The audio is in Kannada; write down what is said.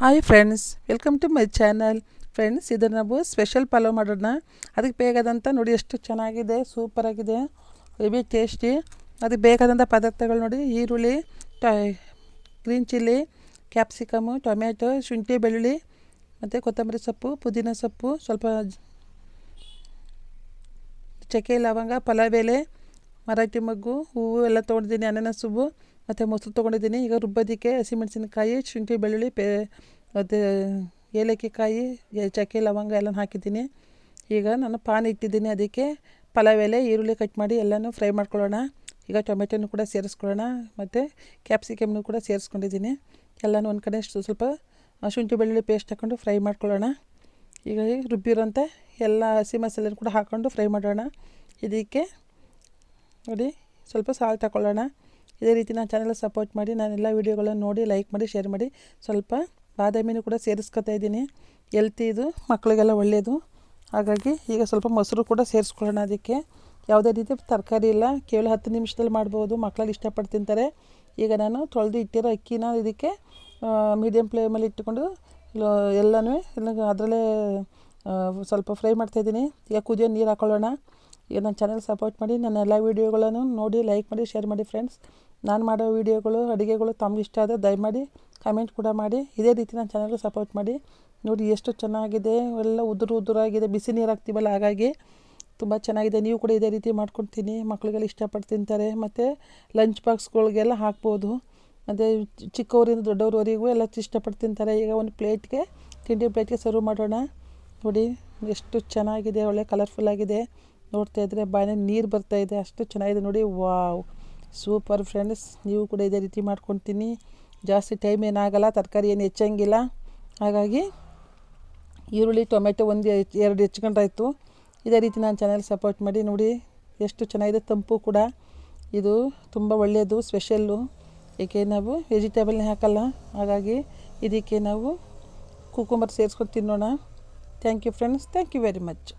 Hi friends welcome to my channel friends ಇದನ್ನು ನಾವು ಸ್ಪೆಷಲ್ ಪಲಾವ್ ಮಾಡೋಣ. ಅದಕ್ಕೆ ಬೇಕಾದಂಥ ನೋಡಿ ಎಷ್ಟು ಚೆನ್ನಾಗಿದೆ ಸೂಪರಾಗಿದೆ ಹೆವಿ ಟೇಸ್ಟಿ ಅದಕ್ಕೆ ಬೇಕಾದಂಥ ಪದಾರ್ಥಗಳು ನೋಡಿ, ಈರುಳ್ಳಿ, ಟ ಗ್ರೀನ್ ಚಿಲ್ಲಿ ಕ್ಯಾಪ್ಸಿಕಮು ಟೊಮ್ಯಾಟೊ ಶುಂಠಿ, ಬೆಳ್ಳುಳ್ಳಿ, ಮತ್ತು ಕೊತ್ತಂಬರಿ ಸೊಪ್ಪು, ಪುದೀನ ಸೊಪ್ಪು, ಸ್ವಲ್ಪ ಚಕ್ಕೆ, ಲವಂಗ, ಪಲಾವ್ ಎಲೆ ಮರಾಠಿ ಮಗ್ಗು, ಹೂವು ಎಲ್ಲ ತೊಗೊಂಡಿದ್ದೀನಿ, ಅನಾನಸ್ ಹೂವು, ಮತ್ತು ಮೊಸರು ತೊಗೊಂಡಿದ್ದೀನಿ. ಈಗ ರುಬ್ಬೋದಕ್ಕೆ ಹಸಿಮೆಣಸಿನಕಾಯಿ, ಶುಂಠಿ, ಬೆಳ್ಳುಳ್ಳಿ, ಪೇ, ಅದು ಏಲಕ್ಕಿ ಕಾಯಿ ಚಕ್ಕೆ, ಲವಂಗ ಎಲ್ಲ ಹಾಕಿದ್ದೀನಿ. ಈಗ ನಾನು ಪಾನ್ ಇಟ್ಟಿದ್ದೀನಿ ಅದಕ್ಕೆ. ಪಲಾವ್ ಎಲೆ, ಈರುಳ್ಳಿ ಕಟ್ ಮಾಡಿ ಎಲ್ಲನೂ ಫ್ರೈ ಮಾಡ್ಕೊಳ್ಳೋಣ. ಈಗ ಟೊಮೆಟೊನು ಕೂಡ ಸೇರಿಸ್ಕೊಳ್ಳೋಣ. ಮತ್ತು ಕ್ಯಾಪ್ಸಿಕಮ್ನು ಕೂಡ ಸೇರಿಸ್ಕೊಂಡಿದ್ದೀನಿ. ಎಲ್ಲನೂ ಒಂದು ಕಡೆ ಸ್ವಲ್ಪ ಶುಂಠಿ, ಬೆಳ್ಳುಳ್ಳಿ ಪೇಸ್ಟ್ ಹಾಕ್ಕೊಂಡು ಫ್ರೈ ಮಾಡ್ಕೊಳ್ಳೋಣ. ಈಗ ರುಬ್ಬಿರೋಂಥ ಎಲ್ಲ ಹಸಿ ಮಸಾಲೆ ಕೂಡ ಹಾಕ್ಕೊಂಡು ಫ್ರೈ ಮಾಡೋಣ. ಇದಕ್ಕೆ ನೋಡಿ, ಸ್ವಲ್ಪ ಸಾಲ್ ತಗೊಳ್ಳೋಣ ಇದೇ ರೀತಿ ನಾನು ಚಾನಲ್ ಸಪೋರ್ಟ್ ಮಾಡಿ ನಾನೆಲ್ಲ ವೀಡಿಯೋಗಳನ್ನು ನೋಡಿ ಲೈಕ್ ಮಾಡಿ ಶೇರ್ ಮಾಡಿ, ಸ್ವಲ್ಪ ಬಾದಾಮಿನೂ ಕೂಡ ಸೇರಿಸ್ಕೊತಾ ಇದ್ದೀನಿ. ಎಲ್ತಿ ಇದು ಮಕ್ಕಳಿಗೆಲ್ಲ ಒಳ್ಳೆಯದು ಹಾಗಾಗಿ ಈಗ ಸ್ವಲ್ಪ ಮೊಸರು ಕೂಡ ಸೇರಿಸ್ಕೊಳ್ಳೋಣ ಅದಕ್ಕೆ. ಯಾವುದೇ ರೀತಿ ತರಕಾರಿ ಇಲ್ಲ, ಕೇವಲ ಹತ್ತು ನಿಮಿಷದಲ್ಲಿ ಮಾಡ್ಬೋದು ಮಕ್ಕಳಲ್ಲಿ ಇಷ್ಟಪಟ್ಟು ತಿಂತಾರೆ. ಈಗ ನಾನು ತೊಳೆದು ಇಟ್ಟಿರೋ ಅಕ್ಕಿನ ಇದಕ್ಕೆ ಮೀಡಿಯಮ್ ಫ್ಲೇಮಲ್ಲಿ ಇಟ್ಟುಕೊಂಡು ಎಲ್ಲನೂ ಅದರಲ್ಲೇ ಸ್ವಲ್ಪ ಫ್ರೈ ಮಾಡ್ತಾಯಿದ್ದೀನಿ ಈಗ ಕುದಿಯೋ ನೀರು ಹಾಕ್ಕೊಳ್ಳೋಣ ಈಗ ನನ್ನ ಚಾನಲ್ ಸಪೋರ್ಟ್ ಮಾಡಿ, ನನ್ನ ಎಲ್ಲ ವೀಡಿಯೋಗಳನ್ನು ನೋಡಿ ಲೈಕ್ ಮಾಡಿ ಶೇರ್ ಮಾಡಿ ಫ್ರೆಂಡ್ಸ್ ನಾನು ಮಾಡೋ ವೀಡಿಯೋಗಳು ಅಡುಗೆಗಳು ತಮಗೆ ಇಷ್ಟ ಆದರೆ ದಯಮಾಡಿ ಕಮೆಂಟ್ ಕೂಡ ಮಾಡಿ. ಇದೇ ರೀತಿ ನನ್ನ ಚಾನಲ್ ಸಪೋರ್ಟ್ ಮಾಡಿ. ನೋಡಿ ಎಷ್ಟು ಚೆನ್ನಾಗಿದೆ, ಎಲ್ಲ ಉದುರು ಉದುರಾಗಿದೆ, ಬಿಸಿ ನೀರು ಹಾಕ್ತೀವಲ್ಲ, ಹಾಗಾಗಿ ತುಂಬ ಚೆನ್ನಾಗಿದೆ. ನೀವು ಕೂಡ ಇದೇ ರೀತಿ ಮಾಡ್ಕೊಳ್ತೀನಿ ಮಕ್ಕಳಿಗೆಲ್ಲ ಇಷ್ಟಪಟ್ಟು ತಿಂತಾರೆ. ಮತ್ತು ಲಂಚ್ ಬಾಕ್ಸ್ಗಳಿಗೆಲ್ಲ ಹಾಕ್ಬೋದು. ಮತ್ತು ಚಿಕ್ಕವರಿಂದ ದೊಡ್ಡವರವರೆಗೂ ಎಲ್ಲ ಇಷ್ಟಪಟ್ಟು ತಿಂತಾರೆ. ಈಗ ಒಂದು ಪ್ಲೇಟ್ಗೆ ತಿಂಡಿ ಪ್ಲೇಟ್ಗೆ ಸರ್ವ್ ಮಾಡೋಣ. ನೋಡಿ ಎಷ್ಟು ಚೆನ್ನಾಗಿದೆ, ಒಳ್ಳೆ ಕಲರ್ಫುಲ್ಲಾಗಿದೆ ನೋಡ್ತಾ ಇದ್ದರೆ ಬಾಯಲ್ಲಿ ನೀರು ಬರ್ತಾ ಇದೆ. ಅಷ್ಟು ಚೆನ್ನಾಗಿದೆ ನೋಡಿ. ವಾವ್. Super friends. ನೀವು ಕೂಡ ಇದೇ ರೀತಿ ಮಾಡ್ಕೊತೀನಿ. ಜಾಸ್ತಿ ಟೈಮ್ ಏನಾಗಲ್ಲ. ತರಕಾರಿ ಏನು ಹೆಚ್ಚಂಗಿಲ್ಲ. ಹಾಗಾಗಿ ಈರುಳ್ಳಿ, ಟೊಮೆಟೊ ಒಂದು ಎರಡು ಹೆಚ್ಕೊಂಡ್ರಾಯ್ತು ಇದೇ ರೀತಿ ನಾನು ಚಾನಲ್ ಸಪೋರ್ಟ್ ಮಾಡಿ ನೋಡಿ. ಎಷ್ಟು ಚೆನ್ನಾಗಿದೆ ತಂಪು ಕೂಡ. ಇದು ತುಂಬ ಒಳ್ಳೆಯದು, ಸ್ಪೆಷಲ್ಲು. ಏಕೆ ನಾವು ವೆಜಿಟೇಬಲ್ನೇ ಹಾಕಲ್ಲ. ಹಾಗಾಗಿ ಇದಕ್ಕೆ ನಾವು ಕುಕುಂಬರ್ ಸೇರಿಸ್ಕೊಂಡು ತಿನ್ನೋಣ. Thank you friends thank you very much